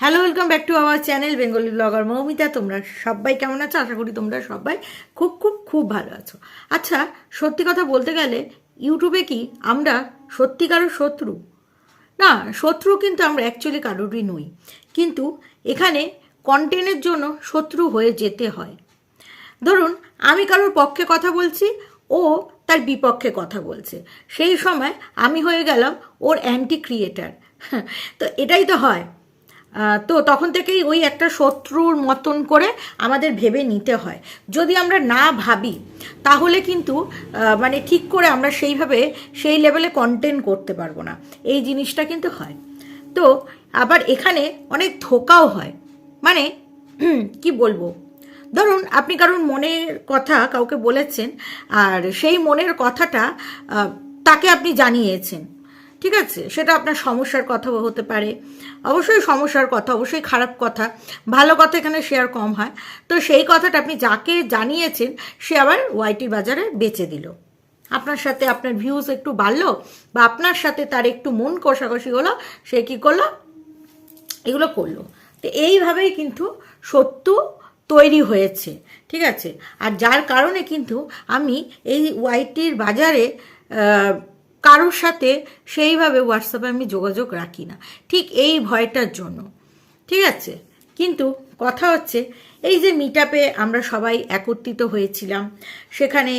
Hello welcome back to our channel Bengali blogger Moumita তোমরা সবাই কেমন আছো? আশা করি তোমরা সবাই খুব খুব খুব ভালো আছো। আচ্ছা সত্যি কথা বলতে গেলে ইউটিউবে কি আমরা সত্যিকারের শত্রু? না, শত্রু কিন্তু আমরা অ্যাকচুয়ালি কারোরই নই। কিন্তু এখানে কন্টেন্টের জন্য শত্রু হয়ে যেতে হয়। ধরুন, আমি কারোর পক্ষে কথা বলছি, ও তার বিপক্ষে কথা বলছে। সেই সময় আমি হয়ে গেলাম ওর অ্যান্টি ক্রিয়েটার তো এটাই তো হয়। তো তখন থেকেই ওই একটা শত্রুর মতন করে আমাদের ভেবে নিতে হয়। যদি আমরা না ভাবি, তাহলে কিন্তু মানে ঠিক করে আমরা সেইভাবে সেই লেভেলে কন্টেন্ট করতে পারব না। এই জিনিসটা কিন্তু হয়। তো আবার এখানে অনেক ধোকাও হয়। মানে কি বলব? ধরুন, আপনি কারণ মনের কথা কাউকে বলেছেন, আর সেই মনের কথাটা তাকে আপনি জানিয়েছেন। ঠিক আছে? সেটা আপনার সমস্যার কথা হতে পারে। অবশ্যই সমস্যার কথা, অবশ্যই খারাপ কথা। ভালো কথা এখানে শেয়ার কম হয়। তো সেই কথাটা আপনি যাকে জানিয়েছেন, সে আবার ওয়াইটি বাজারে বেচে দিল। আপনার সাথে আপনার ভিউজ একটু বাড়লো বা আপনার সাথে তার একটু মন কষাকষি হলো, সে কী করল? এগুলো করল। তো এইভাবেই কিন্তু সত্য তৈরি হয়েছে। ঠিক আছে? আর যার কারণে কিন্তু আমি এই ওয়াইটির বাজারে কারোর সাথে সেইভাবে হোয়াটসঅ্যাপে আমি যোগাযোগ রাখি না। ঠিক এই ভয়টার জন্য। ঠিক আছে? কিন্তু কথা হচ্ছে, এই যে মিট আমরা সবাই একত্রিত হয়েছিলাম, সেখানে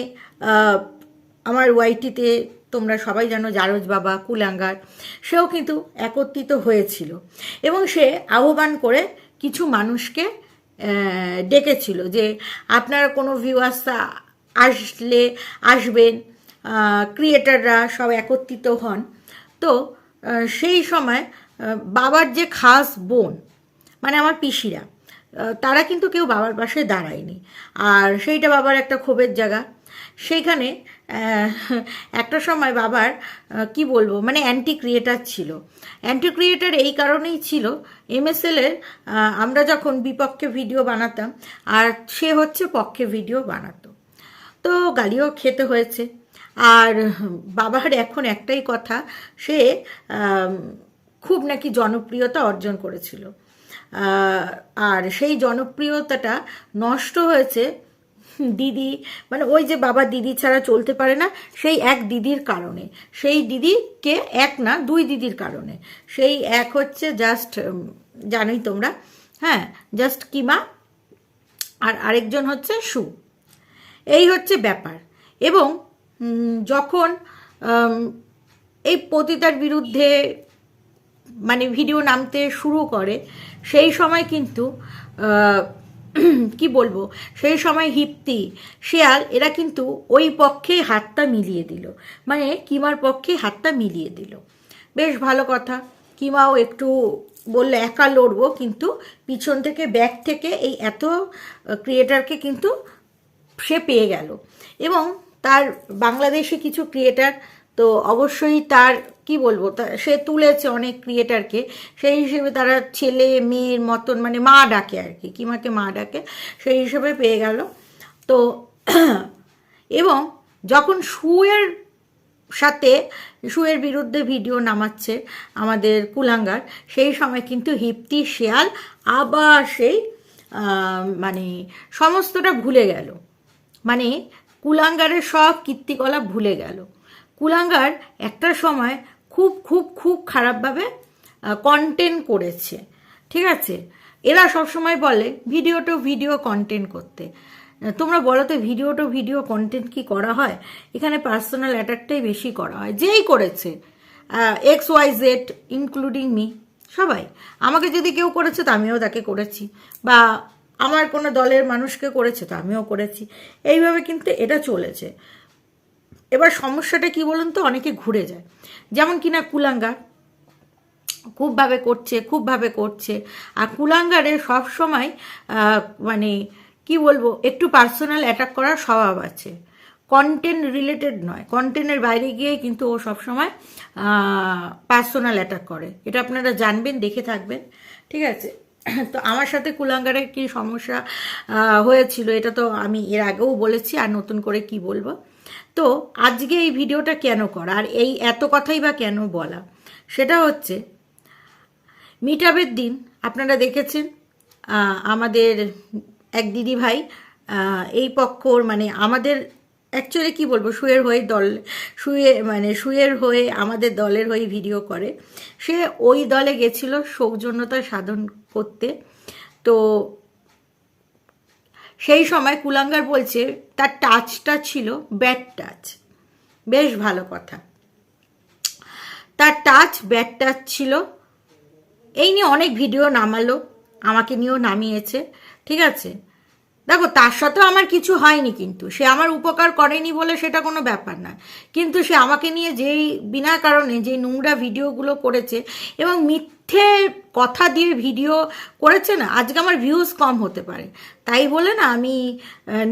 আমার ওয়াইটিতে তোমরা সবাই জানো জারজ বাবা, কুলাঙ্গার, সেও কিন্তু একত্রিত হয়েছিল এবং সে আহ্বান করে কিছু মানুষকে ডেকেছিল যে আপনারা কোনো ভিউয়ার্স আসলে আসবেন ক্রিয়েটাররা সব একত্রিত হন। তো সেই সময় বাবার যে খাস বোন মানে আমার পিসিরা তারা কিন্তু কেউ বাবার পাশে দাঁড়ায়নি। আর সেইটা বাবার একটা ক্ষোভের জায়গা। সেইখানে একটা সময় বাবার কি বলব মানে অ্যান্টি ক্রিয়েটার ছিল। অ্যান্টি ক্রিয়েটার এই কারণেই ছিল এমএসএলের আমরা যখন বিপক্ষে ভিডিও বানাতাম, আর সে হচ্ছে পক্ষে ভিডিও বানাতো। তো গালিও খেতে হয়েছে। আর বাবার এখন একটাই কথা, সে খুব নাকি জনপ্রিয়তা অর্জন করেছিল। আর সেই জনপ্রিয়তাটা নষ্ট হয়েছে দিদি মানে ওই যে বাবা দিদি ছাড়া চলতে পারে না, সেই এক দিদির কারণে। সেই দিদিকে এক না, দুই দিদির কারণে। সেই এক হচ্ছে জাস্ট জানোই তোমরা হ্যাঁ জাস্ট কিমা আর আরেকজন হচ্ছে সু। এই হচ্ছে ব্যাপার। এবং যখন এই পতিতার বিরুদ্ধে মানে ভিডিও নামতে শুরু করে, সেই সময় কিন্তু কি বলব, সেই সময় হিপ্তি শেয়াল, এরা কিন্তু ওই পক্ষে হাতটা মিলিয়ে দিল। মানে কিমার পক্ষে হাতটা মিলিয়ে দিল। বেশ ভালো কথা। কিমাও একটু বললে একা লড়বো, কিন্তু পিছন থেকে, ব্যাক থেকে এই এত ক্রিয়েটারকে কিন্তু সে পেয়ে গেল। এবং তার বাংলাদেশে কিছু ক্রিয়েটার তো অবশ্যই তার, কি বলব সে তুলেছে অনেক ক্রিয়েটারকে সেই হিসেবে তারা ছেলে, মেয়ের মতন মানে মা ডাকে আর কি, কিমাকে মা ডাকে, সেই হিসেবে পেয়ে গেল। তো এবং যখন শুয়ের সাথে শুয়ের বিরুদ্ধে ভিডিও নামাচ্ছে আমাদের কুলাঙ্গার, সেই সময় কিন্তু হিপ্তি শেয়াল আবার সেই মানে সমস্তটা ভুলে গেল। মানে কুলাঙ্গারের সব কীর্তিকলা ভুলে গেল। কুলাঙ্গার একটা সময় খুব খুব খুব খারাপভাবে কন্টেন্ট করেছে। ঠিক আছে? এরা সবসময় বলে, ভিডিও টু ভিডিও কন্টেন্ট করতে। তোমরা বলো তো, ভিডিও টু ভিডিও কন্টেন্ট কি করা হয়? এখানে পার্সোনাল অ্যাটাকটাই বেশি করা হয়। যেই করেছে X Y Z including me সবাই। আমাকে যদি কেউ করেছে, তো আমিও তাকে করেছি। বা আমার কোনো দলের মানুষকে করেছে তো আমিও করেছি। এইভাবে কিন্তু এটা চলেছে। এবার সমস্যাটা কি বলুন তো? অনেকে ঘুরে যায়। যেমন কিনা কুলাঙ্গার খুবভাবে করছে খুবভাবে করছে। আর কুলাঙ্গারে সবসময় মানে কি বলব, একটু পার্সোনাল অ্যাটাক করার স্বভাব আছে। কন্টেন্ট রিলেটেড নয়। কন্টেন্টের বাইরে গিয়ে কিন্তু ও সবসময় পার্সোনাল অ্যাটাক করে। এটা আপনারা জানবেন, দেখে থাকবেন। ঠিক আছে? তো আমার সাথে কুলাঙ্গারের কি সমস্যা হয়েছিল এটা তো আমি এর আগেও বলেছি, আর নতুন করে কি বলব? তো আজকে এই ভিডিওটা কেন করা? আর এই এত কথাই বা কেন বলা? সেটা হচ্ছে মিট দিন, আপনারা দেখেছেন আমাদের এক দিদি ভাই এই পক্ষর মানে আমাদের অ্যাকচুয়ালি কি বলব, শুয়ের হয়ে দল, শুয়ে মানে শুয়ের হয়ে আমাদের দলের হয়ে ভিডিও করে। সে ওই দলে গেছিল সৌজন্যতা সাধন করতে। তো সেই সময় কুলাঙ্গার বলছে, তার টাচটা ছিল ব্যাড টাচ বেশ ভালো কথা। তার টাচ ব্যাড টাচ ছিল। এই নিয়ে অনেক ভিডিও নামালো, আমাকে নিয়েও নামিয়েছে। ঠিক আছে? দেখো, তার সাথেও আমার কিছু হয়নি কিন্তু। সে আমার উপকার করেনি বলে সেটা কোনো ব্যাপার না কিন্তু সে আমাকে নিয়ে যেই বিনা কারণে যেই নোংরা ভিডিওগুলো করেছে এবং মিথ্যে কথা দিয়ে ভিডিও করেছে না, আজকে আমার ভিউজ কম হতে পারে। তাই বলে না, আমি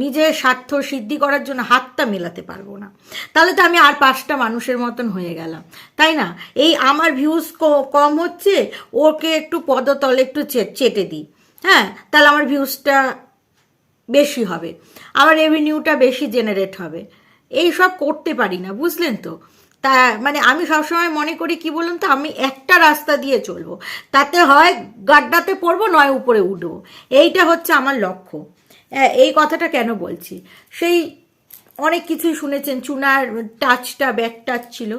নিজের স্বার্থ সিদ্ধি করার জন্য হাতটা মেলাতে পারব না। তাহলে তো আমি আর পাঁচটা মানুষের মতন হয়ে গেলাম, তাই না? এই আমার ভিউজ কম হচ্ছে, ওকে একটু পদতলে একটু চেটে দিই। হ্যাঁ তাহলে আমার ভিউজটা বেশি হবে। আমার রেভিনিউটা বেশি জেনারেট হবে। এই সব করতে পারি না, বুঝলেন তো? তা মানে আমি সবসময় মনে করি, কি বলুন তো, আমি একটা রাস্তা দিয়ে চলবো। তাতে হয় গাড্ডাতে পড়ব, নয় উপরে উঠবো। এইটা হচ্ছে আমার লক্ষ্য। এই কথাটা কেন বলছি? সেই অনেক কিছুই শুনেছেন, চুনার টাচটা ব্যাক টাচ ছিল।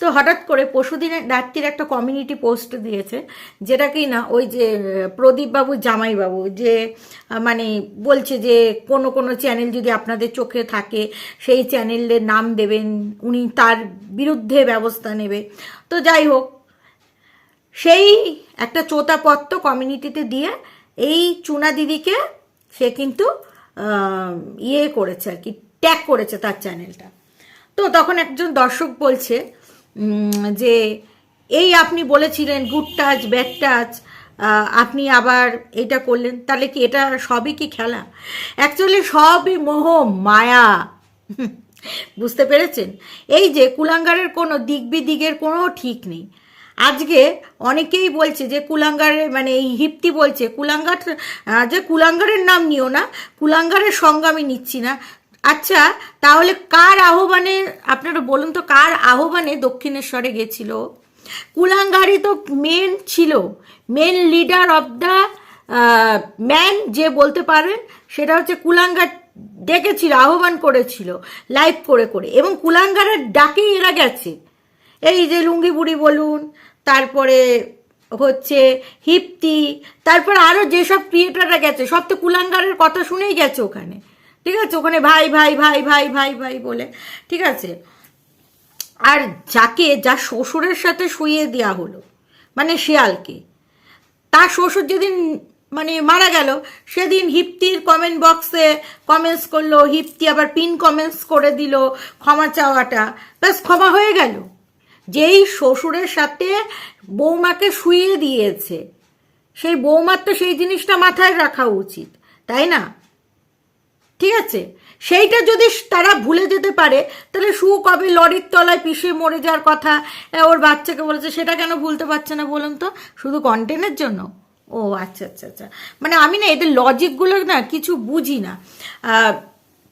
তো হঠাৎ করে পশুদিনের রাত্রির একটা কমিউনিটি পোস্ট দিয়েছে, যেটা কি না, ওই যে প্রদীপবাবু জামাইবাবু যে মানে বলছে যে, কোনো কোনো চ্যানেল যদি আপনাদের চোখে থাকে, সেই চ্যানেলের নাম দেবেন, উনি তার বিরুদ্ধে ব্যবস্থা নেবে। তো যাই হোক, সেই একটা চোতাপত্র কমিউনিটিতে দিয়ে এই চুনা দিদিকে সে কিন্তু ইয়ে করেছে আর কি ট্যাগ করেছে তার চ্যানেলটা তো তখন একজন দর্শক বলছে যে, এই আপনি বলেছিলেন গুড টাচ ব্যাড টাচ আপনি আবার এটা করলেন, তাহলে কি এটা সবই কি খেলা? অ্যাকচুয়ালি সবই মোহ, মায়া। বুঝতে পেরেছেন? এই যে, কুলাঙ্গারের কোনো দিক বিদিকের কোনো ঠিক নেই। আজকে অনেকেই বলছে যে কুলাঙ্গারের মানে এই হিপ্তি বলছে, কুলাঙ্গার যে কুলাঙ্গারের নাম নিও না, কুলাঙ্গারের সঙ্গ আমি নিচ্ছি না আচ্ছা তাহলে কার আহ্বানে, আপনারা বলুন তো কার আহ্বানে দক্ষিণেশ্বরে গেছিল? কুলাঙ্গারই তো মেন ছিল। Main leader of the man যে বলতে পারেন, সেটা হচ্ছে কুলাঙ্গার ডেকেছিল, আহ্বান করেছিল লাইভ করে করে। এবং কুলাঙ্গারের ডাকেই এরা গেছে। এই যে লুঙ্গি বুড়ি বলুন, তারপরে হচ্ছে হিপ্তি তারপর আরও যেসব ক্রিয়েটাররা গেছে, সব তো কুলাঙ্গারের কথা শুনেই গেছে ওখানে। ঠিক আছে? ওখানে ভাই ভাই ভাই ভাই ভাই ভাই বলে। ঠিক আছে? আর যাকে, যা শ্বশুরের সাথে শুইয়ে দেওয়া হলো মানে শিয়ালকে তার শ্বশুর যেদিন মানে মারা গেল, সেদিন হিপ্তির কমেন্ট বক্সে কমেন্টস করল হিপ্তি আবার পিন কমেন্টস করে দিল ক্ষমা চাওয়াটা। ব্যাস, ক্ষমা হয়ে গেল। যেই শ্বশুরের সাথে বৌমাকে শুইয়ে দিয়েছে, সেই বৌমার তো সেই জিনিসটা মাথায় রাখা উচিত, তাই না? ঠিক আছে? সেইটা যদি তারা ভুলে যেতে পারে, তাহলে সু কবে লরির তলায় পিষে মরে যাওয়ার কথা ওর বাচ্চাকে বলেছে, সেটা কেন ভুলতে পারছে না বলুন তো? শুধু কন্টেন্টের জন্য? ও আচ্ছা আচ্ছা আচ্ছা। মানে আমি না এদের লজিকগুলোর না কিছু বুঝি না।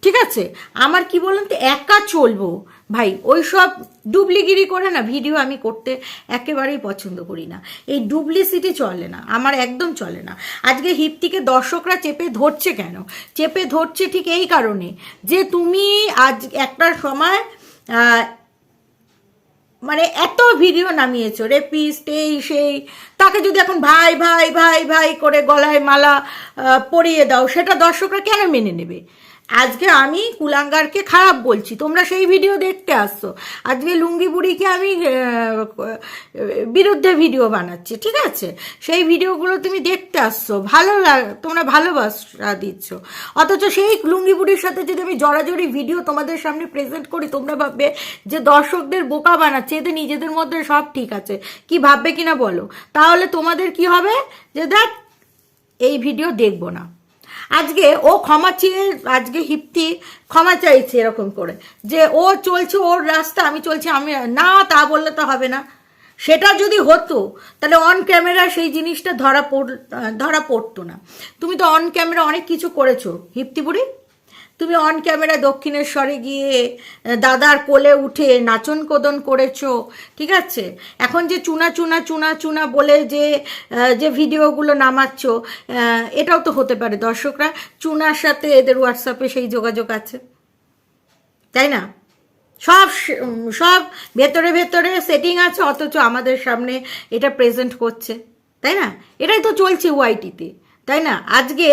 ঠিক আছে? আমার কি বলুন তো, একা চলবো। ভাই, ওই সব ডুবলিগিরি করে না, ভিডিও আমি করতে একেবারেই পছন্দ করি না। এই ডুপ্লিসিটি চলে না, আমার একদম চলে না। আজকে হিপটিকে দর্শকরা চেপে ধরছে কেন? চেপে ধরছে ঠিক এই কারণে যে তুমি আজ একটা সময় মানে এত ভিডিও নামিয়েছো, রেপিস্ট, এই, সেই, তাকে যদি এখন ভাই ভাই ভাই ভাই করে গলায় মালা পরিয়ে দাও, সেটা দর্শকরা কেন মেনে নেবে? আজকে আমি কুলাঙ্গারকে খারাপ বলছি, তোমরা সেই ভিডিও দেখতে আসছো। আজকে লুঙ্গি বুড়িকে আমি বিরুদ্ধে ভিডিও বানাচ্ছি, ঠিক আছে? সেই ভিডিওগুলো তুমি দেখতে আসছো, ভালো তোমরা ভালোবাসা দিচ্ছ। অথচ সেই লুঙ্গি বুড়ির সাথে যদি আমি জড়াজড়ি ভিডিও তোমাদের সামনে প্রেজেন্ট করি, তোমরা ভাববে যে দর্শকদের বোকা বানাচ্ছে এদের নিজেদের মধ্যে সব ঠিক আছে। কি ভাববে কিনা বলো? তাহলে তোমাদের কি হবে? যে দেখ, এই ভিডিও দেখব না। আজকে ও ক্ষমা চেয়ে, আজকে হিপ্তি ক্ষমা চাইছে এরকম করে। যে ও চলছে, ওর রাস্তা, আমি চলছি, আমি না, তা বললে তো হবে না। সেটা যদি হতো, তাহলে অন ক্যামেরা সেই জিনিসটা ধরা পড়, ধরা পড়তো না। তুমি তো অন ক্যামেরা অনেক কিছু করেছ হিপ্তি বুড়ি? তুমি অন ক্যামেরা দক্ষিণেশ্বরে গিয়ে দাদার কোলে উঠে নাচন কোদন করেছ, ঠিক আছে? এখন যে চুনা চুনা চুনা চুনা বলে যে যে ভিডিওগুলো নামাচ্ছ এটাও তো হতে পারে। দর্শকরা, চুনার সাথে এদের হোয়াটসঅ্যাপে সেই যোগাযোগ আছে। তাই না? সব সব ভেতরে ভেতরে সেটিং আছে, অথচ আমাদের সামনে এটা প্রেজেন্ট করছে। তাই না? এটাই তো চলছে ওয়াইটিতে তাই না? আজকে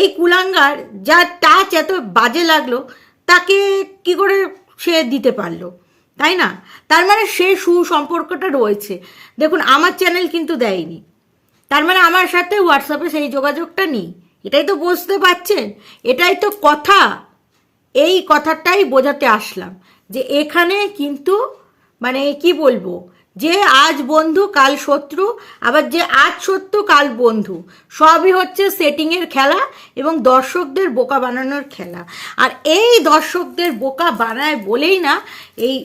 এই কুলাঙ্গার যা টাচ এত বাজে লাগল, তাকে কি করে সে দিতে পারল? তাই না? তার মানে সে সুসম্পর্কটা রয়েছে। দেখুন, আমার চ্যানেল কিন্তু দেয়নি। তার মানে আমার সাথে হোয়াটসঅ্যাপে সেই যোগাযোগটা নেই। এটাই তো বুঝতে পারছেন? এটাই তো কথা। এই কথাটাই বোঝাতে আসলাম যে এখানে কিন্তু মানে কি বলব? যে আজ বন্ধু, কাল শত্রু, আবার যে আজ সত্য, কাল বন্ধু। সবই হচ্ছে সেটিংয়ের খেলা এবং দর্শকদের বোকা বানানোর খেলা। আর এই দর্শকদের বোকা বানায় বলেই না, এই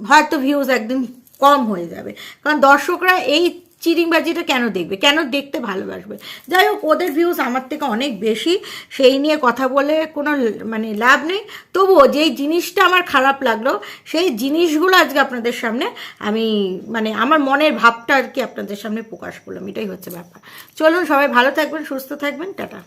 হয়তো ভিউজ একদিন কম হয়ে যাবে। কারণ দর্শকরা এই চিরিংবাজিটা কেন দেখবে? কেন দেখতে ভালোবাসবে? যাই হোক, ওদের ভিউজ আমার থেকে অনেক বেশি। সেই নিয়ে কথা বলে কোনো মানে লাভ নেই। তবুও যেই জিনিসটা আমার খারাপ লাগল, সেই জিনিসগুলো আজকে আপনাদের সামনে আমি মানে আমার মনের ভাবটা আর কি আপনাদের সামনে প্রকাশ করলাম। এটাই হচ্ছে ব্যাপার। চলুন সবাই ভালো থাকবেন, সুস্থ থাকবেন। টাটা।